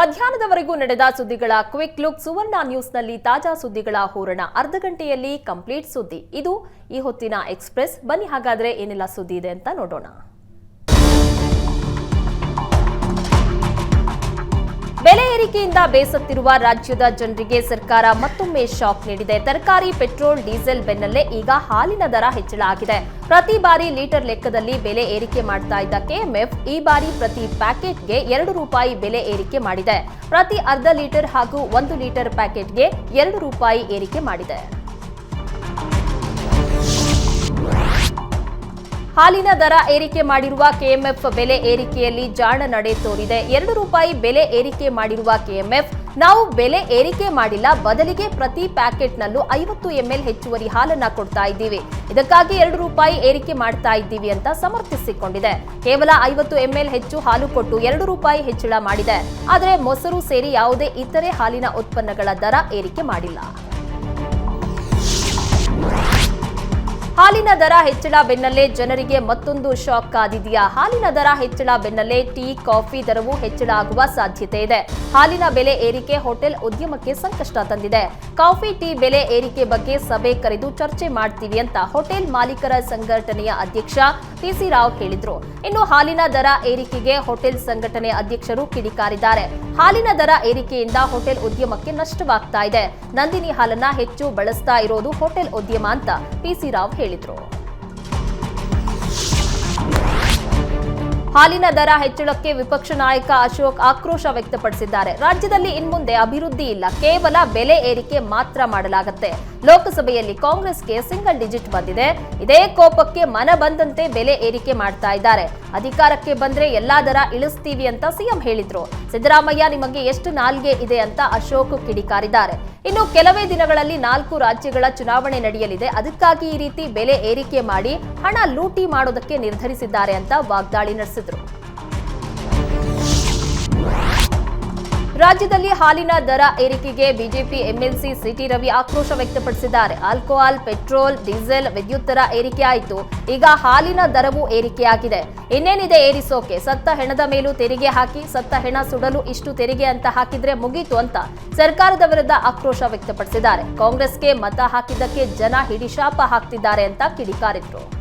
ಮಧ್ಯಾಹ್ನದವರೆಗೂ ನಡೆದ ಸುದ್ದಿಗಳ quick look ಸುವರ್ಣ ನ್ಯೂಸ್ನಲ್ಲಿ ತಾಜಾ ಸುದ್ದಿಗಳ ಹೂರಣ. ಅರ್ಧ ಗಂಟೆಯಲ್ಲಿ ಕಂಪ್ಲೀಟ್ ಸುದ್ದಿ. ಇದು ಈ ಹೊತ್ತಿನ ಎಕ್ಸ್ಪ್ರೆಸ್. ಬನ್ನಿ ಹಾಗಾದ್ರೆ ಏನೆಲ್ಲ ಸುದ್ದಿ ಇದೆ ಅಂತ ನೋಡೋಣ. ಬೆಲೆ ಏರಿಕೆಯಿಂದ ಬೇಸತ್ತಿರುವ ರಾಜ್ಯದ ಜನರಿಗೆ ಸರ್ಕಾರ ಮತ್ತೊಮ್ಮೆ ಶಾಕ್ ನೀಡಿದೆ. ತರಕಾರಿ, ಪೆಟ್ರೋಲ್, ಡೀಸೆಲ್ ಬೆನ್ನಲ್ಲೇ ಈಗ ಹಾಲಿನ ದರ ಹೆಚ್ಚಳ ಆಗಿದೆ. ಪ್ರತಿ ಬಾರಿ ಲೀಟರ್ ಲೆಕ್ಕದಲ್ಲಿ ಬೆಲೆ ಏರಿಕೆ ಮಾಡ್ತಾ ಇದ್ದ ಕೆಎಂಎಫ್ ಈ ಬಾರಿ ಪ್ರತಿ ಪ್ಯಾಕೆಟ್ಗೆ ಎರಡು ರೂಪಾಯಿ ಬೆಲೆ ಏರಿಕೆ ಮಾಡಿದೆ. ಪ್ರತಿ ಅರ್ಧ ಲೀಟರ್ ಹಾಗೂ ಒಂದು ಲೀಟರ್ ಪ್ಯಾಕೆಟ್ಗೆ ಎರಡು ರೂಪಾಯಿ ಏರಿಕೆ ಮಾಡಿದೆ. ಹಾಲಿನ ದರ ಏರಿಕೆ ಮಾಡಿರುವ ಕೆಎಂಎಫ್ ಬೆಲೆ ಏರಿಕೆಯಲ್ಲಿ ಜಾಣ ನಡೆ ತೋರಿದೆ. ಎರಡು ರೂಪಾಯಿ ಬೆಲೆ ಏರಿಕೆ ಮಾಡಿರುವ ಕೆಎಂಎಫ್, ನಾವು ಬೆಲೆ ಏರಿಕೆ ಮಾಡಿಲ್ಲ, ಬದಲಿಗೆ ಪ್ರತಿ ಪ್ಯಾಕೆಟ್ನಲ್ಲೂ ಐವತ್ತು ಎಂಎಲ್ ಹೆಚ್ಚುವರಿ ಹಾಲನ್ನ ಕೊಡ್ತಾ ಇದ್ದೀವಿ. ಇದಕ್ಕಾಗಿ ಎರಡು ರೂಪಾಯಿ ಏರಿಕೆ ಮಾಡ್ತಾ ಇದ್ದೀವಿ ಅಂತ ಸಮರ್ಥಿಸಿಕೊಂಡಿದೆ. ಕೇವಲ ಐವತ್ತು ಎಂಎಲ್ ಹೆಚ್ಚು ಹಾಲು ಕೊಟ್ಟು ಎರಡು ರೂಪಾಯಿ ಹೆಚ್ಚಳ ಮಾಡಿದೆ. ಆದರೆ ಮೊಸರು ಸೇರಿ ಯಾವುದೇ ಇತರೆ ಹಾಲಿನ ಉತ್ಪನ್ನಗಳ ದರ ಏರಿಕೆ ಮಾಡಿಲ್ಲ. ಹಾಲಿನ ದರ ಹೆಚ್ಚಳ ಬೆನ್ನಲ್ಲೇ ಜನರಿಗೆ ಮತ್ತೊಂದು ಶಾಕ್ ಕಾದಿದೆಯಾ? ಹಾಲಿನ ದರ ಹೆಚ್ಚಳ ಬೆನ್ನಲ್ಲೇ ಟೀ, ಕಾಫಿ ದರವೂ ಹೆಚ್ಚಳ ಆಗುವ ಸಾಧ್ಯತೆ ಇದೆ. ಹಾಲಿನ ಬೆಲೆ ಏರಿಕೆ ಹೋಟೆಲ್ ಉದ್ಯಮಕ್ಕೆ ಸಂಕಷ್ಟ ತಂದಿದೆ. ಕಾಫಿ, ಟೀ ಬೆಲೆ ಏರಿಕೆ ಬಗ್ಗೆ ಸಭೆ ಕರೆದು ಚರ್ಚೆ ಮಾಡ್ತೀವಿ ಅಂತ ಹೋಟೆಲ್ ಮಾಲೀಕರ ಸಂಘಟನೆಯ ಅಧ್ಯಕ್ಷ ಟಿಸಿ ರಾವ್ ಹೇಳಿದ್ರು. ಇನ್ನು ಹಾಲಿನ ದರ ಏರಿಕೆಗೆ ಹೋಟೆಲ್ ಸಂಘಟನೆ ಅಧ್ಯಕ್ಷರು ಕಿಡಿಕಾರಿದ್ದಾರೆ. ಹಾಲಿನ ದರ ಏರಿಕೆಯಿಂದ ಹೋಟೆಲ್ ಉದ್ಯಮಕ್ಕೆ ನಷ್ಟವಾಗ್ತಾ ಇದೆ. ನಂದಿನಿ ಹಾಲನ್ನ ಹೆಚ್ಚು ಬಳಸ್ತಾ ಇರೋದು ಹೋಟೆಲ್ ಉದ್ಯಮ ಅಂತ ಪಿಸಿ ರಾವ್ ಹೇಳಿದ್ರು. ಹಾಲಿನ ದರ ಹೆಚ್ಚಳಕ್ಕೆ ವಿಪಕ್ಷ ನಾಯಕ ಅಶೋಕ್ ಆಕ್ರೋಶ ವ್ಯಕ್ತಪಡಿಸಿದ್ದಾರೆ. ರಾಜ್ಯದಲ್ಲಿ ಇನ್ಮುಂದೆ ಅಭಿವೃದ್ಧಿ ಇಲ್ಲ. ಕೇವಲ ಬೆಲೆ ಏರಿಕೆ ಮಾತ್ರ ಮಾಡಲಾಗುತ್ತೆ. ಲೋಕಸಭೆಯಲ್ಲಿ ಕಾಂಗ್ರೆಸ್ಗೆ ಸಿಂಗಲ್ ಡಿಜಿಟ್ ಬಂದಿದೆ. ಇದೇ ಕೋಪಕ್ಕೆ ಮನ ಬಂದಂತೆ ಬೆಲೆ ಏರಿಕೆ ಮಾಡ್ತಾ ಇದ್ದಾರೆ. ಅಧಿಕಾರಕ್ಕೆ ಬಂದ್ರೆ ಎಲ್ಲಾ ದರ ಇಳಿಸ್ತೀವಿ ಅಂತ ಸಿಎಂ ಹೇಳಿದ್ರು. ಸಿದ್ದರಾಮಯ್ಯ, ನಿಮಗೆ ಎಷ್ಟು ನಾಲ್ಗೆ ಇದೆ ಅಂತ ಅಶೋಕ್ ಕಿಡಿಕಾರಿದ್ದಾರೆ. ಇನ್ನು ಕೆಲವೇ ದಿನಗಳಲ್ಲಿ ನಾಲ್ಕು ರಾಜ್ಯಗಳ ಚುನಾವಣೆ ನಡೆಯಲಿದೆ. ಅದಕ್ಕಾಗಿ ಈ ರೀತಿ ಬೆಲೆ ಏರಿಕೆ ಮಾಡಿ ಹಣ ಲೂಟಿ ಮಾಡೋದಕ್ಕೆ ನಿರ್ಧರಿಸಿದ್ದಾರೆ ಅಂತ ವಾಗ್ದಾಳಿ ನಡೆಸಿದ್ರು. ರಾಜ್ಯದಲ್ಲಿ ಹಾಲಿನ ದರ ಏರಿಕೆಗೆ ಬಿಜೆಪಿ ಎಂಎಲ್ಸಿ ಸಿಟಿ ರವಿ ಆಕ್ರೋಶ ವ್ಯಕ್ತಪಡಿಸಿದ್ದಾರೆ. ಆಲ್ಕೋಹಾಲ್, ಪೆಟ್ರೋಲ್, ಡೀಸೆಲ್ ವಿದ್ಯುತ್ ದರ ಏರಿಕೆ ಆಯಿತು. ಈಗ ಹಾಲಿನ ದರವೂ ಏರಿಕೆಯಾಗಿದೆ. ಇನ್ನೇನಿದೆ ಏರಿಸೋಕೆ? ಸತ್ತ ಹೆಣದ ಮೇಲೂ ತೆರಿಗೆ ಹಾಕಿ, ಸತ್ತ ಹೆಣ ಸುಡಲು ಇಷ್ಟು ತೆರಿಗೆ ಅಂತ ಹಾಕಿದ್ರೆ ಮುಗೀತು ಅಂತ ಸರ್ಕಾರದ ವಿರುದ್ಧ ಆಕ್ರೋಶ ವ್ಯಕ್ತಪಡಿಸಿದ್ದಾರೆ. ಕಾಂಗ್ರೆಸ್ಗೆ ಮತ ಹಾಕಿದ್ದಕ್ಕೆ ಜನ ಹಿಡಿಶಾಪ ಹಾಕ್ತಿದ್ದಾರೆ ಅಂತ ಕಿಡಿಕಾರಿದ್ರು.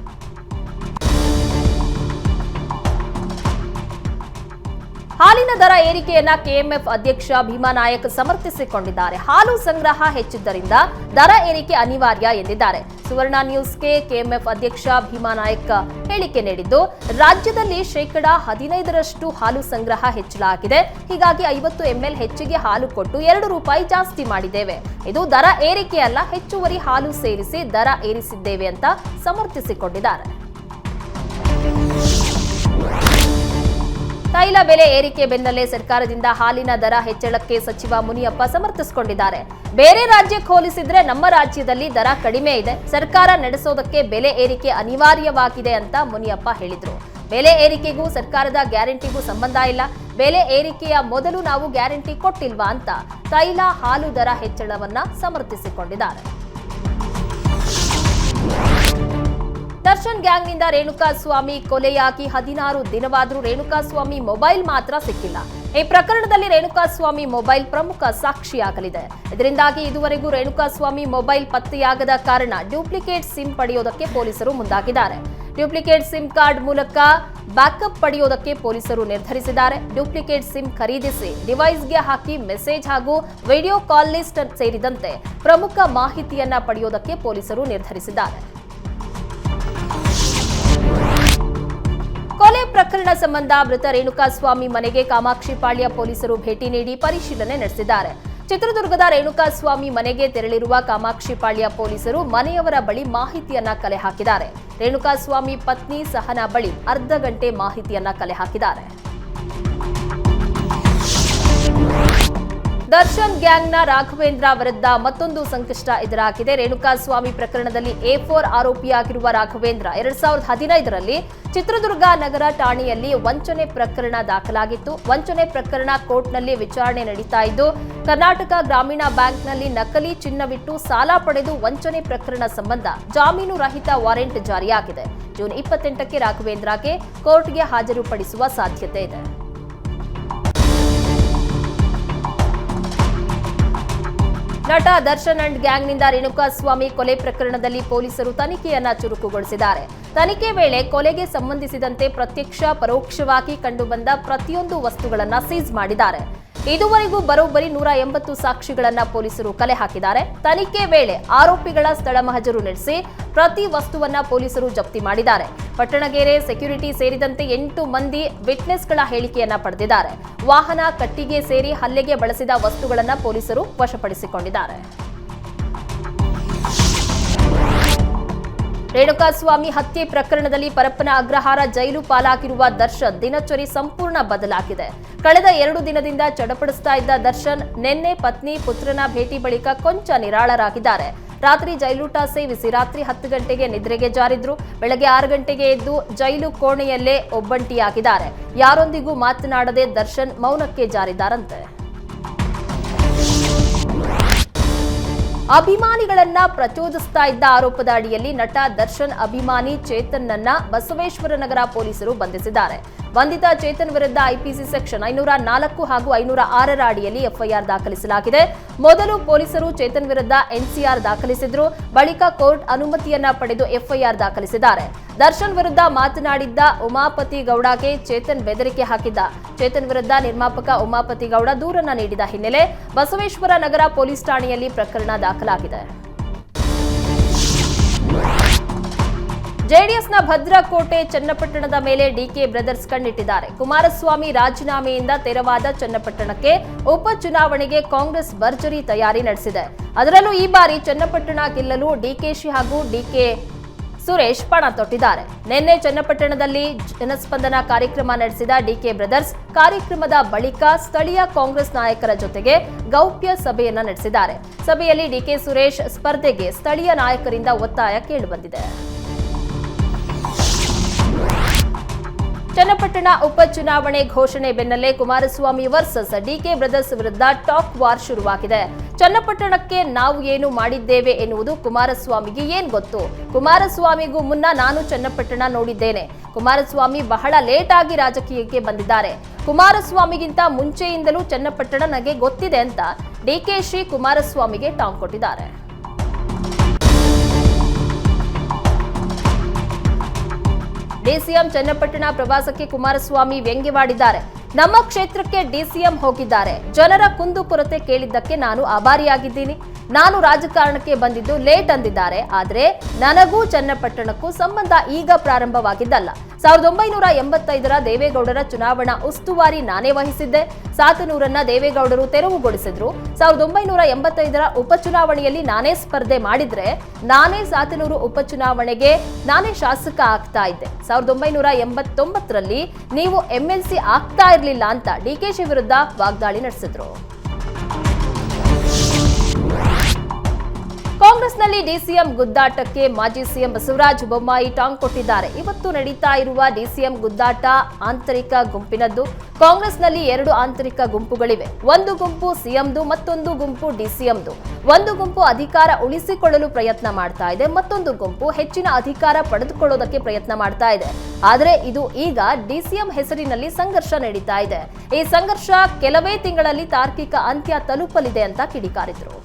ಹಾಲಿನ ದರ ಏರಿಕೆಯನ್ನ ಕೆಎಂಎಫ್ ಅಧ್ಯಕ್ಷ ಭೀಮಾ ನಾಯಕ್ ಸಮರ್ಥಿಸಿಕೊಂಡಿದ್ದಾರೆ. ಹಾಲು ಸಂಗ್ರಹ ಹೆಚ್ಚಿದ್ದರಿಂದ ದರ ಏರಿಕೆ ಅನಿವಾರ್ಯ ಎಂದಿದ್ದಾರೆ. ಸುವರ್ಣ ನ್ಯೂಸ್ಗೆ ಕೆಎಂಎಫ್ ಅಧ್ಯಕ್ಷ ಭೀಮಾ ನಾಯಕ್ ಹೇಳಿಕೆ ನೀಡಿದ್ದು, ರಾಜ್ಯದಲ್ಲಿ ಶೇಕಡಾ ಹದಿನೈದರಷ್ಟು ಹಾಲು ಸಂಗ್ರಹ ಹೆಚ್ಚಳಾಗಿದೆ. ಹೀಗಾಗಿ ಐವತ್ತು ಎಂಎಲ್ ಹೆಚ್ಚಿಗೆ ಹಾಲು ಕೊಟ್ಟು ಎರಡು ರೂಪಾಯಿ ಜಾಸ್ತಿ ಮಾಡಿದ್ದೇವೆ. ಇದು ದರ ಏರಿಕೆಯಲ್ಲ, ಹೆಚ್ಚುವರಿ ಹಾಲು ಸೇರಿಸಿ ದರ ಏರಿಸಿದ್ದೇವೆ ಅಂತ ಸಮರ್ಥಿಸಿಕೊಂಡಿದ್ದಾರೆ. ತೈಲ ಬೆಲೆ ಏರಿಕೆ ಬೆನ್ನಲ್ಲೇ ಸರ್ಕಾರದಿಂದ ಹಾಲಿನ ದರ ಹೆಚ್ಚಳಕ್ಕೆ ಸಚಿವ ಮುನಿಯಪ್ಪ ಸಮರ್ಥಿಸಿಕೊಂಡಿದ್ದಾರೆ. ಬೇರೆ ರಾಜ್ಯಕ್ಕೆ ಹೋಲಿಸಿದ್ರೆ ನಮ್ಮ ರಾಜ್ಯದಲ್ಲಿ ದರ ಕಡಿಮೆ ಇದೆ. ಸರ್ಕಾರ ನಡೆಸೋದಕ್ಕೆ ಬೆಲೆ ಏರಿಕೆ ಅನಿವಾರ್ಯವಾಗಿದೆ ಅಂತ ಮುನಿಯಪ್ಪ ಹೇಳಿದರು. ಬೆಲೆ ಏರಿಕೆಗೂ ಸರ್ಕಾರದ ಗ್ಯಾರಂಟಿಗೂ ಸಂಬಂಧ ಇಲ್ಲ. ಬೆಲೆ ಏರಿಕೆಯ ಮೊದಲು ನಾವು ಗ್ಯಾರಂಟಿ ಕೊಟ್ಟಿಲ್ವಾ ಅಂತ ತೈಲ ಹಾಲು ದರ ಹೆಚ್ಚಳವನ್ನ ಸಮರ್ಥಿಸಿಕೊಂಡಿದ್ದಾರೆ. ದರ್ಶನ್ ಗ್ಯಾಂಗ್ನಿಂದ ರೇಣುಕಾ ಸ್ವಾಮಿ ಕೊಲೆಯಾಗಿ ಹದಿನಾರು ದಿನವಾದರೂ ರೇಣುಕಾಸ್ವಾಮಿ ಮೊಬೈಲ್ ಮಾತ್ರ ಸಿಕ್ಕಿಲ್ಲ. ಈ ಪ್ರಕರಣದಲ್ಲಿ ರೇಣುಕಾಸ್ವಾಮಿ ಮೊಬೈಲ್ ಪ್ರಮುಖ ಸಾಕ್ಷಿಯಾಗಲಿದೆ. ಇದರಿಂದಾಗಿ ಇದುವರೆಗೂ ರೇಣುಕಾಸ್ವಾಮಿ ಮೊಬೈಲ್ ಪತ್ತೆಯಾಗದ ಕಾರಣ ಡ್ಯೂಪ್ಲಿಕೇಟ್ ಸಿಮ್ ಪಡೆಯೋದಕ್ಕೆ ಪೊಲೀಸರು ಮುಂದಾಗಿದ್ದಾರೆ. ಡ್ಯೂಪ್ಲಿಕೇಟ್ ಸಿಮ್ ಕಾರ್ಡ್ ಮೂಲಕ ಬ್ಯಾಕಪ್ ಪಡೆಯೋದಕ್ಕೆ ಪೊಲೀಸರು ನಿರ್ಧರಿಸಿದ್ದಾರೆ. ಡ್ಯೂಪ್ಲಿಕೇಟ್ ಸಿಮ್ ಖರೀದಿಸಿ ಡಿವೈಸ್ಗೆ ಹಾಕಿ ಮೆಸೇಜ್ ಹಾಗೂ ವಿಡಿಯೋ ಕಾಲ್ ಲಿಸ್ಟ್ ಸೇರಿದಂತೆ ಪ್ರಮುಖ ಮಾಹಿತಿಯನ್ನ ಪಡೆಯೋದಕ್ಕೆ ಪೊಲೀಸರು ನಿರ್ಧರಿಸಿದ್ದಾರೆ. ಪ್ರಕರಣ ಸಂಬಂಧ ಮೃತ ರೇಣುಕಾಸ್ವಾಮಿ ಮನೆಗೆ ಕಾಮಾಕ್ಷಿಪಾಳ್ಯ ಪೊಲೀಸರು ಭೇಟಿ ನೀಡಿ ಪರಿಶೀಲನೆ ನಡೆಸಿದ್ದಾರೆ. ಚಿತ್ರದುರ್ಗದ ರೇಣುಕಾಸ್ವಾಮಿ ಮನೆಗೆ ತೆರಳಿರುವ ಕಾಮಾಕ್ಷಿಪಾಳ್ಯ ಪೊಲೀಸರು ಮನೆಯವರ ಬಳಿ ಮಾಹಿತಿಯನ್ನ ಕಲೆ ಹಾಕಿದ್ದಾರೆ. ರೇಣುಕಾಸ್ವಾಮಿ ಪತ್ನಿ ಸಹನಾ ಬಳಿ ಅರ್ಧ ಗಂಟೆ ಮಾಹಿತಿಯನ್ನ ಕಲೆ ಹಾಕಿದ್ದಾರೆ. ದರ್ಶನ್ ಗ್ಯಾಂಗ್ನ ರಾಘವೇಂದ್ರ ವಿರುದ್ಧ ಮತ್ತೊಂದು ಸಂಕಷ್ಟ ಎದುರಾಗಿದೆ. ರೇಣುಕಾಸ್ವಾಮಿ ಪ್ರಕರಣದಲ್ಲಿ ಎ ಫೋರ್ ಆರೋಪಿಯಾಗಿರುವ ರಾಘವೇಂದ್ರ ಎರಡ್ ಸಾವಿರದ ಹದಿನೈದರಲ್ಲಿ ಚಿತ್ರದುರ್ಗ ನಗರ ಠಾಣೆಯಲ್ಲಿ ವಂಚನೆ ಪ್ರಕರಣ ದಾಖಲಾಗಿತ್ತು. ವಂಚನೆ ಪ್ರಕರಣ ಕೋರ್ಟ್ನಲ್ಲಿ ವಿಚಾರಣೆ ನಡೀತಾ ಇದ್ದು, ಕರ್ನಾಟಕ ಗ್ರಾಮೀಣ ಬ್ಯಾಂಕ್ನಲ್ಲಿ ನಕಲಿ ಚಿನ್ನವಿಟ್ಟು ಸಾಲ ಪಡೆದು ವಂಚನೆ ಪ್ರಕರಣ ಸಂಬಂಧ ಜಾಮೀನು ರಹಿತ ವಾರೆಂಟ್ ಜಾರಿಯಾಗಿದೆ. ಜೂನ್ ಇಪ್ಪತ್ತೆಂಟಕ್ಕೆ ರಾಘವೇಂದ್ರಗೆ ಕೋರ್ಟ್ಗೆ ಹಾಜರುಪಡಿಸುವ ಸಾಧ್ಯತೆ ಇದೆ. ನಟ ದರ್ಶನ್ ಅಂಡ್ ಗ್ಯಾಂಗ್ನಿಂದ ರೇಣುಕಾ ಸ್ವಾಮಿ ಕೊಲೆ ಪ್ರಕರಣದಲ್ಲಿ ಪೊಲೀಸರು ತನಿಖೆಯನ್ನ ಚುರುಕುಗೊಳಿಸಿದ್ದಾರೆ. ತನಿಖೆ ವೇಳೆ ಕೊಲೆಗೆ ಸಂಬಂಧಿಸಿದಂತೆ ಪ್ರತ್ಯಕ್ಷ, ಪರೋಕ್ಷವಾಗಿ ಕಂಡುಬಂದ ಪ್ರತಿಯೊಂದು ವಸ್ತುಗಳನ್ನ ಸೀಜ್ ಮಾಡಿದ್ದಾರೆ. ಇದುವರೆಗೂ ಬರೋಬ್ಬರಿ ನೂರ ಎಂಬತ್ತು ಸಾಕ್ಷಿಗಳನ್ನ ಪೊಲೀಸರು ಕಲೆ ಹಾಕಿದ್ದಾರೆ. ತನಿಖೆ ವೇಳೆ ಆರೋಪಿಗಳ ಸ್ಥಳ ಮಹಜರು ನಡೆಸಿ ಪ್ರತಿ ವಸ್ತುವನ್ನ ಪೊಲೀಸರು ಜಪ್ತಿ ಮಾಡಿದ್ದಾರೆ. ಪಟ್ಟಣಗೆರೆ ಸೆಕ್ಯೂರಿಟಿ ಸೇರಿದಂತೆ ಎಂಟು ಮಂದಿ ವಿಟ್ನೆಸ್ಗಳ ಹೇಳಿಕೆಯನ್ನ ಪಡೆದಿದ್ದಾರೆ. ವಾಹನ ಕಟ್ಟಿಗೆ ಸೇರಿ ಹಲ್ಲೆಗೆ ಬಳಸಿದ ವಸ್ತುಗಳನ್ನ ಪೊಲೀಸರು ವಶಪಡಿಸಿಕೊಂಡಿದ್ದಾರೆ. ರೇಣುಕಾಸ್ವಾಮಿ ಹತ್ಯೆ ಪ್ರಕರಣದಲ್ಲಿ ಪರಪ್ಪನ ಅಗ್ರಹಾರ ಜೈಲು ಪಾಲಾಗಿರುವ ದರ್ಶನ್ ದಿನಚರಿ ಸಂಪೂರ್ಣ ಬದಲಾಗಿದೆ. ಕಳೆದ ಎರಡು ದಿನದಿಂದ ಚಡಪಡಿಸ್ತಾ ಇದ್ದ ದರ್ಶನ್ ನಿನ್ನೆ ಪತ್ನಿ ಪುತ್ರನ ಭೇಟಿ ಬಳಿಕ ಕೊಂಚ ನಿರಾಳರಾಗಿದ್ದಾರೆ. ರಾತ್ರಿ ಜೈಲೂಟ ಸೇವಿಸಿ ರಾತ್ರಿ ಹತ್ತು ಗಂಟೆಗೆ ನಿದ್ರೆಗೆ ಜಾರಿದ್ರು. ಬೆಳಗ್ಗೆ ಆರು ಗಂಟೆಗೆ ಎದ್ದು ಜೈಲು ಕೋಣೆಯಲ್ಲೇ ಒಬ್ಬಂಟಿಯಾಗಿದ್ದಾರೆ. ಯಾರೊಂದಿಗೂ ಮಾತನಾಡದೆ ದರ್ಶನ್ ಮೌನಕ್ಕೆ ಜಾರಿದ್ದಾರಂತೆ. ಅಭಿಮಾನಿಗಳನ್ನ ಪ್ರಚೋದಿಸ್ತಾ ಇದ್ದ ಆರೋಪದ ಅಡಿಯಲ್ಲಿ ನಟ ದರ್ಶನ್ ಅಭಿಮಾನಿ ಚೇತನ್ನನ್ನ ಬಸವೇಶ್ವರ ನಗರ ಪೊಲೀಸರು ಬಂಧಿಸಿದ್ದಾರೆ. ಬಂಧಿತ ಚೇತನ್ ವಿರುದ್ಧ ಐಪಿಸಿ ಸೆಕ್ಷನ್ ಐನೂರ ನಾಲ್ಕು ಹಾಗೂ ಐನೂರ ಆರರ ಅಡಿಯಲ್ಲಿ ಎಫ್ಐಆರ್ ದಾಖಲಿಸಲಾಗಿದೆ. ಮೊದಲು ಪೊಲೀಸರು ಚೇತನ್ ವಿರುದ್ಧ ಎನ್ಸಿಆರ್ ದಾಖಲಿಸಿದ್ರು. ಬಳಿಕ ಕೋರ್ಟ್ ಅನುಮತಿಯನ್ನ ಪಡೆದು ಎಫ್ಐಆರ್ ದಾಖಲಿಸಿದ್ದಾರೆ. ದರ್ಶನ್ ವಿರುದ್ಧ ಮಾತನಾಡಿದ್ದ ಉಮಾಪತಿ ಗೌಡಗೆ ಚೇತನ್ ಬೆದರಿಕೆ ಹಾಕಿದ್ದ. ಚೇತನ್ ವಿರುದ್ಧ ನಿರ್ಮಾಪಕ ಉಮಾಪತಿ ಗೌಡ ದೂರನ್ನ ನೀಡಿದ ಹಿನ್ನೆಲೆ ಬಸವೇಶ್ವರ ನಗರ ಪೊಲೀಸ್ ಠಾಣೆಯಲ್ಲಿ ಪ್ರಕರಣ ದಾಖಲಾಗಿದೆ. ಜೆಡಿಎಸ್ನ ಭದ್ರಕೋಟೆ ಚನ್ನಪಟ್ಟಣದ ಮೇಲೆ ಡಿಕೆ ಬ್ರದರ್ಸ್ ಕಣ್ಣಿಟ್ಟಿದ್ದಾರೆ. ಕುಮಾರಸ್ವಾಮಿ ರಾಜೀನಾಮೆಯಿಂದ ತೆರವಾದ ಚನ್ನಪಟ್ಟಣಕ್ಕೆ ಉಪಚುನಾವಣೆಗೆ ಕಾಂಗ್ರೆಸ್ ಭರ್ಜರಿ ತಯಾರಿ ನಡೆಸಿದೆ. ಅದರಲ್ಲೂ ಈ ಬಾರಿ ಚನ್ನಪಟ್ಟಣ ಗೆಲ್ಲಲು ಡಿಕೆಶಿ ಹಾಗೂ ಡಿಕೆ ಸುರೇಶ್ ಪಣ ತೊಟ್ಟಿದ್ದಾರೆ. ನಿನ್ನೆ ಚನ್ನಪಟ್ಟಣದಲ್ಲಿ ಜನಸ್ಪಂದನ ಕಾರ್ಯಕ್ರಮ ನಡೆಸಿದ ಡಿಕೆ ಬ್ರದರ್ಸ್ ಕಾರ್ಯಕ್ರಮದ ಬಳಿಕ ಸ್ಥಳೀಯ ಕಾಂಗ್ರೆಸ್ ನಾಯಕರ ಜೊತೆಗೆ ಗೌಪ್ಯ ಸಭೆಯನ್ನ ನಡೆಸಿದ್ದಾರೆ. ಸಭೆಯಲ್ಲಿ ಡಿಕೆ ಸುರೇಶ್ ಸ್ಪರ್ಧೆಗೆ ಸ್ಥಳೀಯ ನಾಯಕರಿಂದ ಒತ್ತಾಯ ಕೇಳಿಬಂದಿದೆ ಚನ್ನಪಟ್ಟಣ ಉಪಚುನಾವಣೆ ಘೋಷಣೆ ಬೆನ್ನಲ್ಲೇ ಕುಮಾರಸ್ವಾಮಿ ವರ್ಸಸ್ ಡಿಕೆ ಬ್ರದರ್ಸ್ ವಿರುದ್ಧ ಟಾಕ್ ವಾರ್ ಶುರುವಾಗಿದೆ. ಚನ್ನಪಟ್ಟಣಕ್ಕೆ ನಾವು ಏನು ಮಾಡಿದ್ದೇವೆ ಎನ್ನುವುದು ಕುಮಾರಸ್ವಾಮಿಗೆ ಏನ್ ಗೊತ್ತು? ಕುಮಾರಸ್ವಾಮಿಗೂ ಮುನ್ನ ನಾನು ಚನ್ನಪಟ್ಟಣ ನೋಡಿದ್ದೇನೆ. ಕುಮಾರಸ್ವಾಮಿ ಬಹಳ ಲೇಟ್ ಆಗಿ ರಾಜಕೀಯಕ್ಕೆ ಬಂದಿದ್ದಾರೆ. ಕುಮಾರಸ್ವಾಮಿಗಿಂತ ಮುಂಚೆಯಿಂದಲೂ ಚನ್ನಪಟ್ಟಣ ನನಗೆ ಗೊತ್ತಿದೆ ಅಂತ ಡಿಕೆಶಿ ಕುಮಾರಸ್ವಾಮಿಗೆ ಟಾಂಗ್ ಕೊಟ್ಟಿದ್ದಾರೆ. ಡಿಸಿಎಂ ಚನ್ನಪಟ್ಟಣ ಪ್ರವಾಸಕ್ಕೆ ಕುಮಾರಸ್ವಾಮಿ ವ್ಯಂಗ್ಯವಾಡಿದ್ದಾರೆ ನಮ್ಮ ಕ್ಷೇತ್ರಕ್ಕೆ ಡಿಸಿಎಂ ಹೋಗಿದ್ದಾರೆ. ಜನರ ಕುಂದುಕೊರತೆ ಕೇಳಿದ್ದಕ್ಕೆ ನಾನು ಆಭಾರಿಯಾಗಿದ್ದೀನಿ. ನಾನು ರಾಜಕಾರಣಕ್ಕೆ ಬಂದಿದ್ದು ಲೇಟ್ ಅಂದಿದ್ದಾರೆ. ಆದರೆ ನನಗೂ ಚನ್ನಪಟ್ಟಣಕ್ಕೂ ಸಂಬಂಧ ಈಗ ಪ್ರಾರಂಭವಾಗಿದ್ದಲ್ಲ. ಸಾವಿರದ ಒಂಬೈನೂರ ಎಂಬತ್ತೈದರ ದೇವೇಗೌಡರ ಚುನಾವಣಾ ಉಸ್ತುವಾರಿ ನಾನೇ ವಹಿಸಿದ್ದೆ. ಸಾತನೂರನ್ನ ದೇವೇಗೌಡರು ತೆರವುಗೊಳಿಸಿದ್ರು. ಸಾವಿರದ ಒಂಬೈನೂರ ಎಂಬತ್ತೈದರ ಉಪಚುನಾವಣೆಯಲ್ಲಿ ನಾನೇ ಸ್ಪರ್ಧೆ ಮಾಡಿದ್ರೆ ನಾನೇ ಸಾತನೂರು ಉಪಚುನಾವಣೆಗೆ ನಾನೇ ಶಾಸಕ ಆಗ್ತಾ ಇದ್ದೆ. ಸಾವಿರದ ಒಂಬೈನೂರ ಎಂಬತ್ತೊಂಬತ್ತರಲ್ಲಿ ನೀವು ಎಂಎಲ್ಸಿ ಆಗ್ತಾ ಇರಲಿಲ್ಲ ಅಂತ ಡಿಕೆಶಿ ವಿರುದ್ಧ ವಾಗ್ದಾಳಿ ನಡೆಸಿದ್ರು. ಕಾಂಗ್ರೆಸ್ನಲ್ಲಿ ಡಿಸಿಎಂ ಗುದ್ದಾಟಕ್ಕೆ ಮಾಜಿ ಸಿಎಂ ಬಸವರಾಜ ಬೊಮ್ಮಾಯಿ ಟಾಂಗ್ ಕೊಟ್ಟಿದ್ದಾರೆ. ಇವತ್ತು ನಡೀತಾ ಇರುವ ಡಿಸಿಎಂ ಗುದ್ದಾಟ ಆಂತರಿಕ ಗುಂಪಿನದ್ದು. ಕಾಂಗ್ರೆಸ್ನಲ್ಲಿ ಎರಡು ಆಂತರಿಕ ಗುಂಪುಗಳಿವೆ. ಒಂದು ಗುಂಪು ಸಿಎಂದು, ಮತ್ತೊಂದು ಗುಂಪು ಡಿಸಿಎಂದು. ಒಂದು ಗುಂಪು ಅಧಿಕಾರ ಉಳಿಸಿಕೊಳ್ಳಲು ಪ್ರಯತ್ನ ಮಾಡ್ತಾ ಇದೆ. ಮತ್ತೊಂದು ಗುಂಪು ಹೆಚ್ಚಿನ ಅಧಿಕಾರ ಪಡೆದುಕೊಳ್ಳೋದಕ್ಕೆ ಪ್ರಯತ್ನ ಮಾಡ್ತಾ ಇದೆ. ಆದರೆ ಇದು ಈಗ ಡಿಸಿಎಂ ಹೆಸರಿನಲ್ಲಿ ಸಂಘರ್ಷ ನಡೀತಾ ಇದೆ. ಈ ಸಂಘರ್ಷ ಕೆಲವೇ ತಿಂಗಳಲ್ಲಿ ತಾರ್ಕಿಕ ಅಂತ್ಯ ತಲುಪಲಿದೆ ಅಂತ ಕಿಡಿಕಾರಿದ್ರು.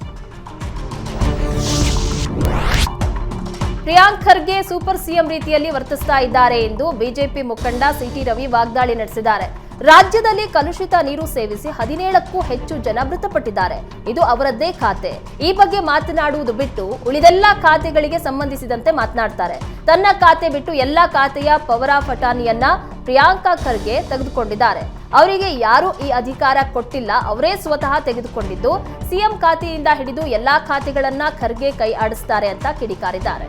ಪ್ರಿಯಾಂಕ್ ಖರ್ಗೆ ಸೂಪರ್ ಸಿಎಂ ರೀತಿಯಲ್ಲಿ ವರ್ತಿಸ್ತಾ ಇದ್ದಾರೆ ಎಂದು ಬಿಜೆಪಿ ಮುಖಂಡ ಸಿಟಿ ರವಿ ವಾಗ್ದಾಳಿ ನಡೆಸಿದ್ದಾರೆ. ರಾಜ್ಯದಲ್ಲಿ ಕಲುಷಿತ ನೀರು ಸೇವಿಸಿ ಹದಿನೇಳಕ್ಕೂ ಹೆಚ್ಚು ಜನ ಮೃತಪಟ್ಟಿದ್ದಾರೆ. ಇದು ಅವರದ್ದೇ ಖಾತೆ. ಈ ಬಗ್ಗೆ ಮಾತನಾಡುವುದು ಬಿಟ್ಟು ಉಳಿದೆಲ್ಲ ಖಾತೆಗಳಿಗೆ ಸಂಬಂಧಿಸಿದಂತೆ ಮಾತನಾಡ್ತಾರೆ. ತನ್ನ ಖಾತೆ ಬಿಟ್ಟು ಎಲ್ಲಾ ಖಾತೆಯ ಪವರ ಫಟಾನಿಯನ್ನ ಪ್ರಿಯಾಂಕಾ ಖರ್ಗೆ ತೆಗೆದುಕೊಂಡಿದ್ದಾರೆ. ಅವರಿಗೆ ಯಾರು ಈ ಅಧಿಕಾರ ಕೊಟ್ಟಿಲ್ಲ. ಅವರೇ ಸ್ವತಃ ತೆಗೆದುಕೊಂಡಿದ್ದು, ಸಿಎಂ ಖಾತೆಯಿಂದ ಹಿಡಿದು ಎಲ್ಲಾ ಖಾತೆಗಳನ್ನ ಖರ್ಗೆ ಕೈ ಆಡಿಸ್ತಾರೆ ಅಂತ ಕಿಡಿಕಾರಿದ್ದಾರೆ.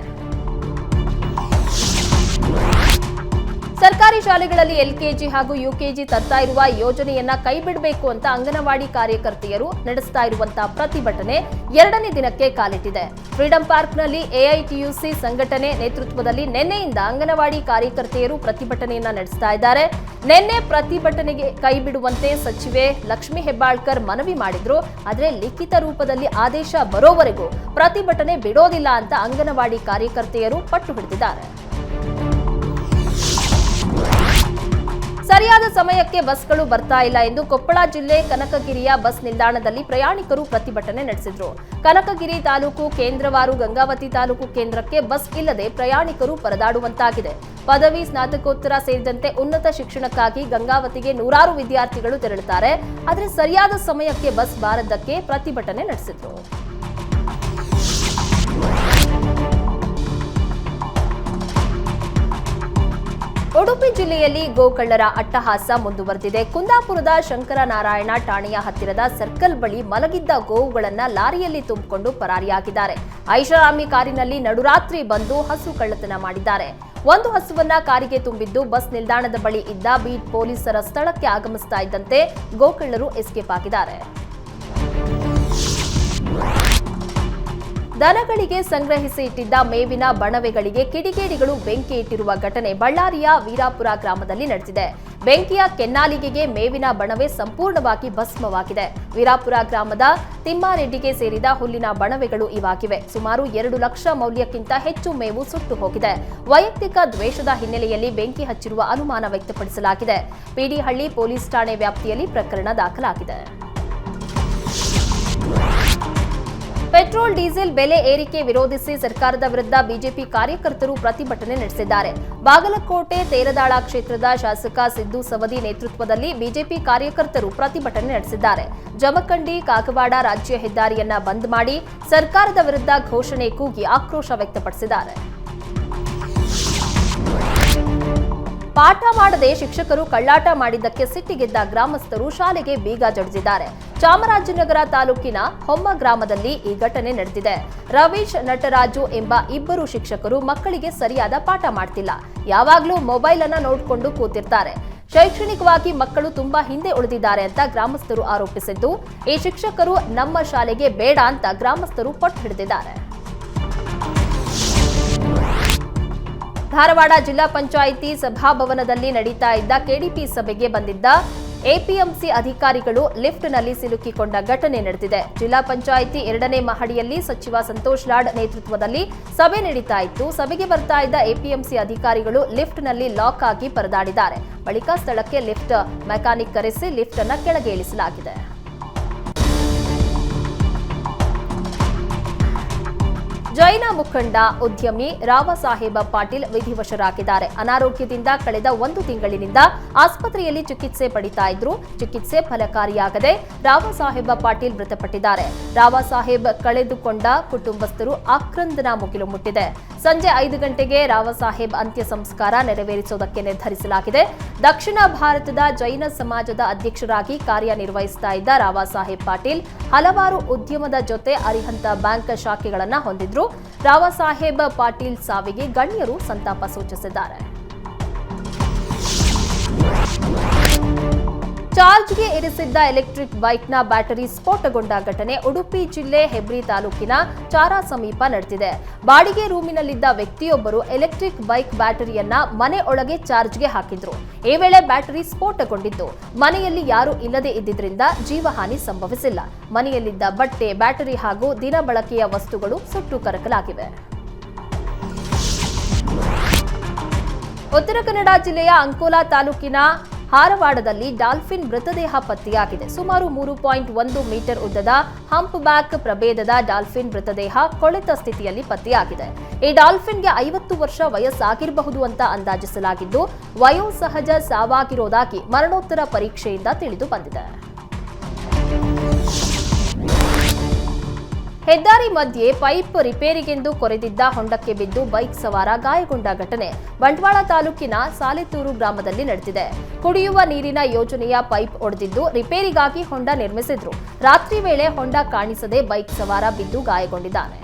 ಸರ್ಕಾರಿ ಶಾಲೆಗಳಲ್ಲಿ ಎಲ್ಕೆಜಿ ಹಾಗೂ ಯುಕೆಜಿ ತರ್ತಾ ಇರುವ ಯೋಜನೆಯನ್ನ ಕೈಬಿಡಬೇಕು ಅಂತ ಅಂಗನವಾಡಿ ಕಾರ್ಯಕರ್ತೆಯರು ನಡೆಸ್ತಾ ಇರುವಂತಹ ಪ್ರತಿಭಟನೆ ಎರಡನೇ ದಿನಕ್ಕೆ ಕಾಲಿಟ್ಟಿದೆ. ಫ್ರೀಡಂ ಪಾರ್ಕ್ನಲ್ಲಿ ಎಐಟಿಯುಸಿ ಸಂಘಟನೆ ನೇತೃತ್ವದಲ್ಲಿ ನಿನ್ನೆಯಿಂದ ಅಂಗನವಾಡಿ ಕಾರ್ಯಕರ್ತೆಯರು ಪ್ರತಿಭಟನೆಯನ್ನ ನಡೆಸ್ತಾ ಇದ್ದಾರೆ. ನಿನ್ನೆ ಪ್ರತಿಭಟನೆಗೆ ಕೈಬಿಡುವಂತೆ ಸಚಿವೆ ಲಕ್ಷ್ಮಿ ಹೆಬ್ಬಾಳ್ಕರ್ ಮನವಿ ಮಾಡಿದ್ರು. ಆದರೆ ಲಿಖಿತ ರೂಪದಲ್ಲಿ ಆದೇಶ ಬರೋವರೆಗೂ ಪ್ರತಿಭಟನೆ ಬಿಡೋದಿಲ್ಲ ಅಂತ ಅಂಗನವಾಡಿ ಕಾರ್ಯಕರ್ತೆಯರು ಪಟ್ಟು ಹಿಡಿದಿದ್ದಾರೆ. ಸರಿಯಾದ ಸಮಯಕ್ಕೆ ಬಸ್ಗಳು ಬರ್ತಾ ಇಲ್ಲ ಎಂದು ಕೊಪ್ಪಳ ಜಿಲ್ಲೆ ಕನಕಗಿರಿಯ ಬಸ್ ನಿಲ್ದಾಣದಲ್ಲಿ ಪ್ರಯಾಣಿಕರು ಪ್ರತಿಭಟನೆ ನಡೆಸಿದ್ರು. ಕನಕಗಿರಿ ತಾಲೂಕು ಕೇಂದ್ರವಾರು ಗಂಗಾವತಿ ತಾಲೂಕು ಕೇಂದ್ರಕ್ಕೆ ಬಸ್ ಇಲ್ಲದೆ ಪ್ರಯಾಣಿಕರು ಪರದಾಡುವಂತಾಗಿದೆ. ಪದವಿ, ಸ್ನಾತಕೋತ್ತರ ಸೇರಿದಂತೆ ಉನ್ನತ ಶಿಕ್ಷಣಕ್ಕಾಗಿ ಗಂಗಾವತಿಗೆ ನೂರಾರು ವಿದ್ಯಾರ್ಥಿಗಳು ತೆರಳುತ್ತಾರೆ. ಆದರೆ ಸರಿಯಾದ ಸಮಯಕ್ಕೆ ಬಸ್ ಬಾರದ್ದಕ್ಕೆ ಪ್ರತಿಭಟನೆ ನಡೆಸಿದ್ರು. ಉಡುಪಿ ಜಿಲ್ಲೆಯಲ್ಲಿ ಗೋಕಳ್ಳರ ಅಟ್ಟಹಾಸ ಮುಂದುವರೆದಿದೆ. ಕುಂದಾಪುರದ ಶಂಕರನಾರಾಯಣ ಠಾಣೆಯ ಹತ್ತಿರದ ಸರ್ಕಲ್ ಬಳಿ ಮಲಗಿದ್ದ ಗೋವುಗಳನ್ನ ಲಾರಿಯಲ್ಲಿ ತುಂಬಿಕೊಂಡು ಪರಾರಿಯಾಗಿದ್ದಾರೆ. ಐಷಾರಾಮಿ ಕಾರಿನಲ್ಲಿ ನಡುರಾತ್ರಿ ಬಂದು ಹಸು ಕಳ್ಳತನ ಮಾಡಿದ್ದಾರೆ. ಒಂದು ಹಸುವನ್ನ ಕಾರಿಗೆ ತುಂಬಿದ್ದು ಬಸ್ ನಿಲ್ದಾಣದ ಬಳಿ ಇದ್ದ ಬೀಟ್ ಪೊಲೀಸರ ಸ್ಥಳಕ್ಕೆ ಆಗಮಿಸ್ತಾ ಇದ್ದಂತೆ ಗೋಕಳ್ಳರು ಎಸ್ಕೇಪ್ ಆಗಿದ್ದಾರೆ. ದನಗಳಿಗೆ ಸಂಗ್ರಹಿಸಿ ಇಟ್ಟಿದ್ದ ಮೇವಿನ ಬಣವೆಗಳಿಗೆ ಕಿಡಿಗೇಡಿಗಳು ಬೆಂಕಿ ಇಟ್ಟಿರುವ ಘಟನೆ ಬಳ್ಳಾರಿಯ ವೀರಾಪುರ ಗ್ರಾಮದಲ್ಲಿ ನಡೆದಿದೆ. ಬೆಂಕಿಯ ಕೆನ್ನಾಲಿಗೆಗೆ ಮೇವಿನ ಬಣವೆ ಸಂಪೂರ್ಣವಾಗಿ ಭಸ್ಮವಾಗಿದೆ. ವೀರಾಪುರ ಗ್ರಾಮದ ತಿಮ್ಮಾರೆಡ್ಡಿಗೆ ಸೇರಿದ ಹುಲ್ಲಿನ ಬಣವೆಗಳು ಇವಾಗಿವೆ. ಸುಮಾರು ಎರಡು ಲಕ್ಷ ಮೌಲ್ಯಕ್ಕಿಂತ ಹೆಚ್ಚು ಮೇವು ಸುಟ್ಟು ಹೋಗಿದೆ. ವೈಯಕ್ತಿಕ ದ್ವೇಷದ ಹಿನ್ನೆಲೆಯಲ್ಲಿ ಬೆಂಕಿ ಹಚ್ಚಿರುವ ಅನುಮಾನ ವ್ಯಕ್ತಪಡಿಸಲಾಗಿದೆ. ಪಿಡಿಹಳ್ಳಿ ಪೊಲೀಸ್ ಠಾಣೆ ವ್ಯಾಪ್ತಿಯಲ್ಲಿ ಪ್ರಕರಣ ದಾಖಲಾಗಿದೆ. ಪೆಟ್ರೋಲ್, ಡೀಸೆಲ್ ಬೆಲೆ ಏರಿಕೆ ವಿರೋಧಿಸಿ ಸರ್ಕಾರದ ವಿರುದ್ಧ ಬಿಜೆಪಿ ಕಾರ್ಯಕರ್ತರು ಪ್ರತಿಭಟನೆ ನಡೆಸಿದ್ದಾರೆ. ಬಾಗಲಕೋಟೆ, ತೇರದಾಳ ಕ್ಷೇತ್ರದ ಶಾಸಕ ಸಿದ್ದು ಸವದಿ ನೇತೃತ್ವದಲ್ಲಿ ಬಿಜೆಪಿ ಕಾರ್ಯಕರ್ತರು ಪ್ರತಿಭಟನೆ ನಡೆಸಿದ್ದಾರೆ. ಜಮಖಂಡಿ, ಕಾಗವಾಡ ರಾಜ್ಯ ಹೆದ್ದಾರಿಯನ್ನ ಬಂದ್ ಮಾಡಿ ಸರ್ಕಾರದ ವಿರುದ್ಧ ಘೋಷಣೆ ಕೂಗಿ ಆಕ್ರೋಶ ವ್ಯಕ್ತಪಡಿಸಿದ್ದಾರೆ. ಪಾಠ ಮಾಡದೆ ಶಿಕ್ಷಕರು ಕಳ್ಳಾಟ ಮಾಡಿದ್ದಕ್ಕೆ ಸಿಟ್ಟಿಗೆದ್ದ ಗ್ರಾಮಸ್ಥರು ಶಾಲೆಗೆ ಬೀಗ ಜಡಿದಿದ್ದಾರೆ ಚಾಮರಾಜನಗರ ತಾಲೂಕಿನ ಹೊಮ್ಮ ಗ್ರಾಮದಲ್ಲಿ ಈ ಘಟನೆ ನಡೆದಿದೆ. ರವೀಶ್ ನಟರಾಜು ಎಂಬ ಇಬ್ಬರು ಶಿಕ್ಷಕರು ಮಕ್ಕಳಿಗೆ ಸರಿಯಾದ ಪಾಠ ಮಾಡ್ತಿಲ್ಲ. ಯಾವಾಗಲೂ ಮೊಬೈಲ್ ಅನ್ನ ನೋಡಿಕೊಂಡು ಕೂತಿರ್ತಾರೆ. ಶೈಕ್ಷಣಿಕವಾಗಿ ಮಕ್ಕಳು ತುಂಬಾ ಹಿಂದೆ ಉಳಿದಿದ್ದಾರೆ ಅಂತ ಗ್ರಾಮಸ್ಥರು ಆರೋಪಿಸಿದ್ದು, ಈ ಶಿಕ್ಷಕರು ನಮ್ಮ ಶಾಲೆಗೆ ಬೇಡ ಅಂತ ಗ್ರಾಮಸ್ಥರು ಪಟ್ಟು ಹಿಡಿದಿದ್ದಾರೆ. ಧಾರವಾಡ ಜಿಲ್ಲಾ ಪಂಚಾಯಿತಿ ಸಭಾಭವನದಲ್ಲಿ ನಡೀತಾ ಇದ್ದ ಕೆಡಿಪಿ ಸಭೆಗೆ ಬಂದಿದ್ದ ಎಪಿಎಂಸಿ ಅಧಿಕಾರಿಗಳು ಲಿಫ್ಟ್ನಲ್ಲಿ ಸಿಲುಕಿಕೊಂಡ ಘಟನೆ ನಡೆದಿದೆ. ಜಿಲ್ಲಾ ಪಂಚಾಯಿತಿ ಎರಡನೇ ಮಹಡಿಯಲ್ಲಿ ಸಚಿವ ಸಂತೋಷ್ ಲಾಡ್ ನೇತೃತ್ವದಲ್ಲಿ ಸಭೆ ನಡೀತಾ ಇತ್ತು. ಸಭೆಗೆ ಬರ್ತಾ ಇದ್ದ ಎಪಿಎಂಸಿ ಅಧಿಕಾರಿಗಳು ಲಿಫ್ಟ್ನಲ್ಲಿ ಲಾಕ್ ಆಗಿ ಪರದಾಡಿದ್ದಾರೆ. ಬಳಿಕ ಸ್ಥಳಕ್ಕೆ ಲಿಫ್ಟ್ ಮೆಕ್ಯಾನಿಕ್ ಕರೆಸಿ ಲಿಫ್ಟ್ ಅನ್ನು ಕೆಳಗೆ ಇಳಿಸಲಾಗಿದೆ. ಜೈನ ಮುಖಂಡ ಉದ್ಯಮಿ ರಾವ ಸಾಹೇಬ ಪಾಟೀಲ್ ವಿಧಿವಶರಾಗಿದ್ದಾರೆ. ಅನಾರೋಗ್ಯದಿಂದ ಕಳೆದ ಒಂದು ತಿಂಗಳಿನಿಂದ ಆಸ್ಪತ್ರೆಯಲ್ಲಿ ಚಿಕಿತ್ಸೆ ಪಡಿತಾ ಇದ್ರು. ಚಿಕಿತ್ಸೆ ಫಲಕಾರಿಯಾಗದೆ ರಾವ ಸಾಹೇಬ ಪಾಟೀಲ್ ಮೃತಪಟ್ಟಿದ್ದಾರೆ. ರಾವ ಸಾಹೇಬ್ ಕಳೆದುಕೊಂಡ ಕುಟುಂಬಸ್ಥರು ಆಕ್ರಂದನ ಮುಗಿಲು ಮುಟ್ಟಿದೆ. ಸಂಜೆ ಐದು ಗಂಟೆಗೆ ರಾವ ಸಾಹೇಬ್ ಅಂತ್ಯ ಸಂಸ್ಕಾರ ನೆರವೇರಿಸುವುದಕ್ಕೆ ನಿರ್ಧರಿಸಲಾಗಿದೆ. ದಕ್ಷಿಣ ಭಾರತದ ಜೈನ ಸಮಾಜದ ಅಧ್ಯಕ್ಷರಾಗಿ ಕಾರ್ಯನಿರ್ವಹಿಸ್ತಾ ಇದ್ದ ರಾವ ಸಾಹೇಬ್ ಪಾಟೀಲ್ ಹಲವಾರು ಉದ್ಯಮದ ಜೊತೆ ಅರಿಹಂತ ಬ್ಯಾಂಕ್ ಶಾಖೆಗಳನ್ನು ಹೊಂದಿದ್ರು. ರಾವ ಸಾಹೇಬ್ ಪಾಟೀಲ್ ಸಾವಿಗೆ ಗಣ್ಯರು ಸಂತಾಪ ಸೂಚಿಸಿದ್ದಾರೆ. ಚಾರ್ಜ್ಗೆ ಇರಿಸಿದ್ದ ಎಲೆಕ್ಟ್ರಿಕ್ ಬೈಕ್ನ ಬ್ಯಾಟರಿ ಸ್ಫೋಟಗೊಂಡ ಘಟನೆ ಉಡುಪಿ ಜಿಲ್ಲೆ ಹೆಬ್ರಿ ತಾಲೂಕಿನ ಚಾರಾ ಸಮೀಪ ನಡೆದಿದೆ. ಬಾಡಿಗೆ ರೂಮಿನಲ್ಲಿದ್ದ ವ್ಯಕ್ತಿಯೊಬ್ಬರು ಎಲೆಕ್ಟ್ರಿಕ್ ಬೈಕ್ ಬ್ಯಾಟರಿಯನ್ನ ಮನೆ ಒಳಗೆ ಚಾರ್ಜ್ಗೆ ಹಾಕಿದ್ರು. ಈ ವೇಳೆ ಬ್ಯಾಟರಿ ಸ್ಫೋಟಗೊಂಡಿದ್ದು. ಮನೆಯಲ್ಲಿ ಯಾರೂ ಇಲ್ಲದೆ ಇದ್ದಿದ್ರಿಂದ ಜೀವಹಾನಿ ಸಂಭವಿಸಿಲ್ಲ. ಮನೆಯಲ್ಲಿದ್ದ ಬಟ್ಟೆ, ಬ್ಯಾಟರಿ ಹಾಗೂ ದಿನ ಬಳಕೆಯ ವಸ್ತುಗಳು ಸುಟ್ಟು ಕರಕಲಾಗಿವೆ. ಉತ್ತರ ಕನ್ನಡ ಜಿಲ್ಲೆಯ ಅಂಕೋಲಾ ತಾಲೂಕಿನ ಹಾರವಾಡದಲ್ಲಿ ಡಾಲ್ಫಿನ್ ಮೃತದೇಹ ಪತ್ತೆಯಾಗಿದೆ. ಸುಮಾರು ಮೂರು ಪಾಯಿಂಟ್ ಒಂದು ಮೀಟರ್ ಉದ್ದದ ಹಂಪ್ ಬ್ಯಾಕ್ ಪ್ರಭೇದದ ಡಾಲ್ಫಿನ್ ಮೃತದೇಹ ಕೊಳೆತ ಸ್ಥಿತಿಯಲ್ಲಿ ಪತ್ತೆಯಾಗಿದೆ. ಈ ಡಾಲ್ಫಿನ್ಗೆ ಐವತ್ತು ವರ್ಷ ವಯಸ್ಸಾಗಿರಬಹುದು ಅಂತ ಅಂದಾಜಿಸಲಾಗಿದ್ದು, ವಯೋಸಹಜ ಸಾವಾಗಿರೋದಾಗಿ ಮರಣೋತ್ತರ ಪರೀಕ್ಷೆಯಿಂದ ತಿಳಿದು ಬಂದಿದೆ. ಹೆದ್ದಾರಿ ಮಧ್ಯೆ ಪೈಪ್ ರಿಪೇರಿಗೆಂದು ಕೊರೆದಿದ್ದ ಹೊಂಡಕ್ಕೆ ಬಿದ್ದು ಬೈಕ್ ಸವಾರ ಗಾಯಗೊಂಡ ಘಟನೆ ಬಂಟ್ವಾಳ ತಾಲೂಕಿನ ಸಾಲೆತೂರು ಗ್ರಾಮದಲ್ಲಿ ನಡೆದಿದೆ. ಕುಡಿಯುವ ನೀರಿನ ಯೋಜನೆಯ ಪೈಪ್ ಒಡೆದಿದ್ದು ರಿಪೇರಿಗಾಗಿ ಹೊಂಡ ನಿರ್ಮಿಸಿದ್ರು. ರಾತ್ರಿ ವೇಳೆ ಹೊಂಡ ಕಾಣಿಸದೆ ಬೈಕ್ ಸವಾರ ಬಿದ್ದು ಗಾಯಗೊಂಡಿದ್ದಾನೆ.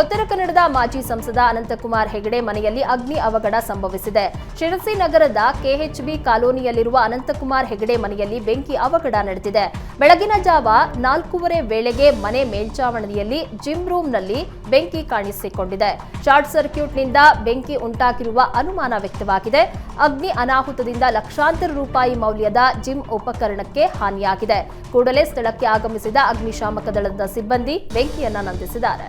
ಉತ್ತರ ಕನ್ನಡದ ಮಾಜಿ ಸಂಸದ ಅನಂತಕುಮಾರ್ ಹೆಗಡೆ ಮನೆಯಲ್ಲಿ ಅಗ್ನಿ ಅವಘಡ ಸಂಭವಿಸಿದೆ. ಶಿರಸಿ ನಗರದ ಕೆಎಚ್ಬಿ ಕಾಲೋನಿಯಲ್ಲಿರುವ ಅನಂತಕುಮಾರ್ ಹೆಗಡೆ ಮನೆಯಲ್ಲಿ ಬೆಂಕಿ ಅವಘಡ ನಡೆದಿದೆ. ಬೆಳಗಿನ ಜಾವ ನಾಲ್ಕೂವರೆ ವೇಳೆಗೆ ಮನೆ ಮೇಲ್ಚಾವಣಿಯಲ್ಲಿ ಜಿಮ್ ರೂಮ್ನಲ್ಲಿ ಬೆಂಕಿ ಕಾಣಿಸಿಕೊಂಡಿದೆ. ಶಾರ್ಟ್ ಸರ್ಕ್ಯೂಟ್ನಿಂದ ಬೆಂಕಿ ಉಂಟಾಗಿರುವ ಅನುಮಾನ ವ್ಯಕ್ತವಾಗಿದೆ. ಅಗ್ನಿ ಅನಾಹುತದಿಂದ ಲಕ್ಷಾಂತರ ರೂಪಾಯಿ ಮೌಲ್ಯದ ಜಿಮ್ ಉಪಕರಣಕ್ಕೆ ಹಾನಿಯಾಗಿದೆ. ಕೂಡಲೇ ಸ್ಥಳಕ್ಕೆ ಆಗಮಿಸಿದ ಅಗ್ನಿಶಾಮಕ ದಳದ ಸಿಬ್ಬಂದಿ ಬೆಂಕಿಯನ್ನ ನಂದಿಸಿದ್ದಾರೆ.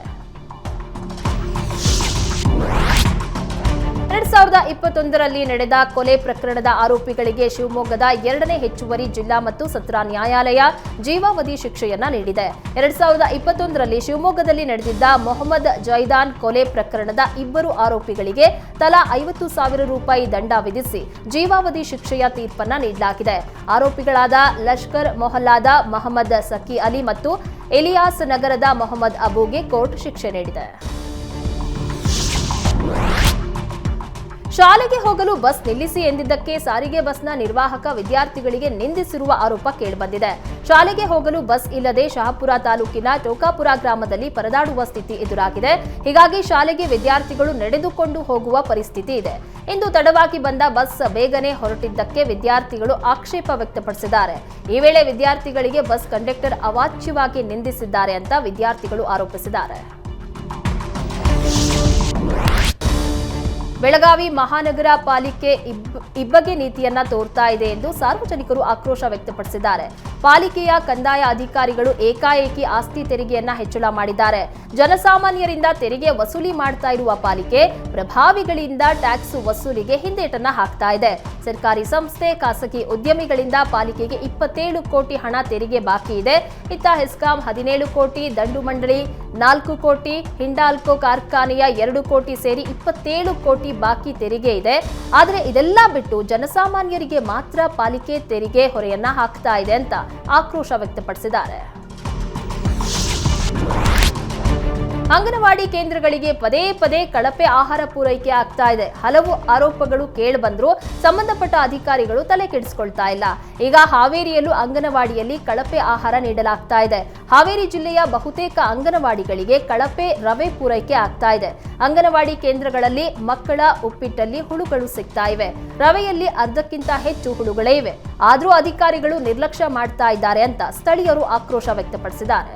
ಸಾವಿರದ ಇಪ್ಪತ್ತೊಂದರಲ್ಲಿ ನಡೆದ ಕೊಲೆ ಪ್ರಕರಣದ ಆರೋಪಿಗಳಿಗೆ ಶಿವಮೊಗ್ಗದ ಎರಡನೇ ಹೆಚ್ಚುವರಿ ಜಿಲ್ಲಾ ಮತ್ತು ಸತ್ರ ನ್ಯಾಯಾಲಯ ಜೀವಾವಧಿ ಶಿಕ್ಷೆಯನ್ನ ನೀಡಿದೆ. ಎರಡ್ ಸಾವಿರದ ಇಪ್ಪತ್ತೊಂದರಲ್ಲಿ ಶಿವಮೊಗ್ಗದಲ್ಲಿ ನಡೆದಿದ್ದ ಮೊಹಮ್ಮದ್ ಜೈದಾನ್ ಕೊಲೆ ಪ್ರಕರಣದ ಇಬ್ಬರು ಆರೋಪಿಗಳಿಗೆ ತಲಾ ಐವತ್ತು ಸಾವಿರ ರೂಪಾಯಿ ದಂಡ ವಿಧಿಸಿ ಜೀವಾವಧಿ ಶಿಕ್ಷೆಯ ತೀರ್ಪನ್ನ ನೀಡಲಾಗಿದೆ. ಆರೋಪಿಗಳಾದ ಲಷ್ಕರ್ ಮೊಹಲ್ಲಾದ ಮೊಹಮ್ಮದ್ ಸಕಿ ಅಲಿ ಮತ್ತು ಎಲಿಯಾಸ್ ನಗರದ ಮೊಹಮ್ಮದ್ ಅಬುಗೆ ಕೋರ್ಟ್ ಶಿಕ್ಷೆ ನೀಡಿದೆ. ಶಾಲೆಗೆ ಹೋಗಲು ಬಸ್ ನಿಲ್ಲಿಸಿ ಎಂದಿದ್ದಕ್ಕೆ ಸಾರಿಗೆ ಬಸ್ನ ನಿರ್ವಾಹಕ ವಿದ್ಯಾರ್ಥಿಗಳಿಗೆ ನಿಂದಿಸಿರುವ ಆರೋಪ ಕೇಳಿಬಂದಿದೆ. ಶಾಲೆಗೆ ಹೋಗಲು ಬಸ್ ಇಲ್ಲದೆ ಶಹಾಪುರ ತಾಲೂಕಿನ ಟೋಕಾಪುರ ಗ್ರಾಮದಲ್ಲಿ ಪರದಾಡುವ ಸ್ಥಿತಿ ಎದುರಾಗಿದೆ. ಹೀಗಾಗಿ ಶಾಲೆಗೆ ವಿದ್ಯಾರ್ಥಿಗಳು ನಡೆದುಕೊಂಡು ಹೋಗುವ ಪರಿಸ್ಥಿತಿ ಇದೆ. ಇಂದು ತಡವಾಗಿ ಬಂದ ಬಸ್ ಬೇಗನೆ ಹೊರಟಿದ್ದಕ್ಕೆ ವಿದ್ಯಾರ್ಥಿಗಳು ಆಕ್ಷೇಪ ವ್ಯಕ್ತಪಡಿಸಿದ್ದಾರೆ. ಈ ವೇಳೆ ವಿದ್ಯಾರ್ಥಿಗಳಿಗೆ ಬಸ್ ಕಂಡಕ್ಟರ್ ಅವಾಚ್ಯವಾಗಿ ನಿಂದಿಸಿದ್ದಾರೆ ಅಂತ ವಿದ್ಯಾರ್ಥಿಗಳು ಆರೋಪಿಸಿದ್ದಾರೆ. ಬೆಳಗಾವಿ ಮಹಾನಗರ ಪಾಲಿಕೆ ಇಬ್- ಇಬ್ಬಗೆ ನೀತಿಯನ್ನ ತೋರ್ತಾ ಇದೆ ಎಂದು ಸಾರ್ವಜನಿಕರು ಆಕ್ರೋಶ ವ್ಯಕ್ತಪಡಿಸಿದ್ದಾರೆ. ಪಾಲಿಕೆಯ ಕಂದಾಯ ಅಧಿಕಾರಿಗಳು ಏಕಾಏಕಿ ಆಸ್ತಿ ತೆರಿಗೆಯನ್ನ ಹೆಚ್ಚಳ ಮಾಡಿದ್ದಾರೆ. ಜನಸಾಮಾನ್ಯರಿಂದ ತೆರಿಗೆ ವಸೂಲಿ ಮಾಡ್ತಾ ಇರುವ ಪಾಲಿಕೆ ಪ್ರಭಾವಿಗಳಿಂದ ಟ್ಯಾಕ್ಸ್ ವಸೂಲಿಗೆ ಹಿಂದೇಟನ್ನ ಹಾಕ್ತಾ ಇದೆ. ಸರ್ಕಾರಿ ಸಂಸ್ಥೆ, ಖಾಸಗಿ ಉದ್ಯಮಿಗಳಿಂದ ಪಾಲಿಕೆಗೆ ಇಪ್ಪತ್ತೇಳು ಕೋಟಿ ಹಣ ತೆರಿಗೆ ಬಾಕಿ ಇದೆ. ಇತ್ತ ಹೆಸ್ಕಾಂ ಹದಿನೇಳು ಕೋಟಿ ದಂಡು ಮಂಡಳಿ ನಾಲ್ಕು ಕೋಟಿ, ಹಿಂಡಾಲ್ಕೋ ಕಾರ್ಖಾನೆಯ ಎರಡು ಕೋಟಿ ಸೇರಿ ಇಪ್ಪತ್ತೇಳು ಕೋಟಿ ಬಾಕಿ ತೆರಿಗೆ ಇದೆ. ಆದರೆ ಇದೆಲ್ಲ ಬಿಟ್ಟು ಜನಸಾಮಾನ್ಯರಿಗೆ ಮಾತ್ರ ಪಾಲಿಕೆ ತೆರಿಗೆ ಹೊರೆಯನ್ನ ಹಾಕ್ತಾ ಇದೆ ಅಂತ ಆಕ್ರೋಶ ವ್ಯಕ್ತಪಡಿಸಿದ್ದಾರೆ. ಅಂಗನವಾಡಿ ಕೇಂದ್ರಗಳಿಗೆ ಪದೇ ಪದೇ ಕಳಪೆ ಆಹಾರ ಪೂರೈಕೆ ಆಗ್ತಾ ಇದೆ. ಹಲವು ಆರೋಪಗಳು ಕೇಳಿಬಂದ್ರು ಸಂಬಂಧಪಟ್ಟ ಅಧಿಕಾರಿಗಳು ತಲೆ ಕೆಡಿಸಿಕೊಳ್ತಾ ಇಲ್ಲ. ಈಗ ಹಾವೇರಿಯಲ್ಲೂ ಅಂಗನವಾಡಿಯಲ್ಲಿ ಕಳಪೆ ಆಹಾರ ನೀಡಲಾಗ್ತಾ ಇದೆ. ಹಾವೇರಿ ಜಿಲ್ಲೆಯ ಬಹುತೇಕ ಅಂಗನವಾಡಿಗಳಿಗೆ ಕಳಪೆ ರವೆ ಪೂರೈಕೆ ಆಗ್ತಾ ಇದೆ. ಅಂಗನವಾಡಿ ಕೇಂದ್ರಗಳಲ್ಲಿ ಮಕ್ಕಳ ಉಪ್ಪಿಟ್ಟಲ್ಲಿ ಹುಳುಗಳು ಸಿಗ್ತಾ ಇವೆ. ರವೆಯಲ್ಲಿ ಅರ್ಧಕ್ಕಿಂತ ಹೆಚ್ಚು ಹುಳುಗಳೇ ಇವೆ. ಆದರೂ ಅಧಿಕಾರಿಗಳು ನಿರ್ಲಕ್ಷ್ಯ ಮಾಡ್ತಾ ಇದ್ದಾರೆ ಅಂತ ಸ್ಥಳೀಯರು ಆಕ್ರೋಶ ವ್ಯಕ್ತಪಡಿಸಿದ್ದಾರೆ.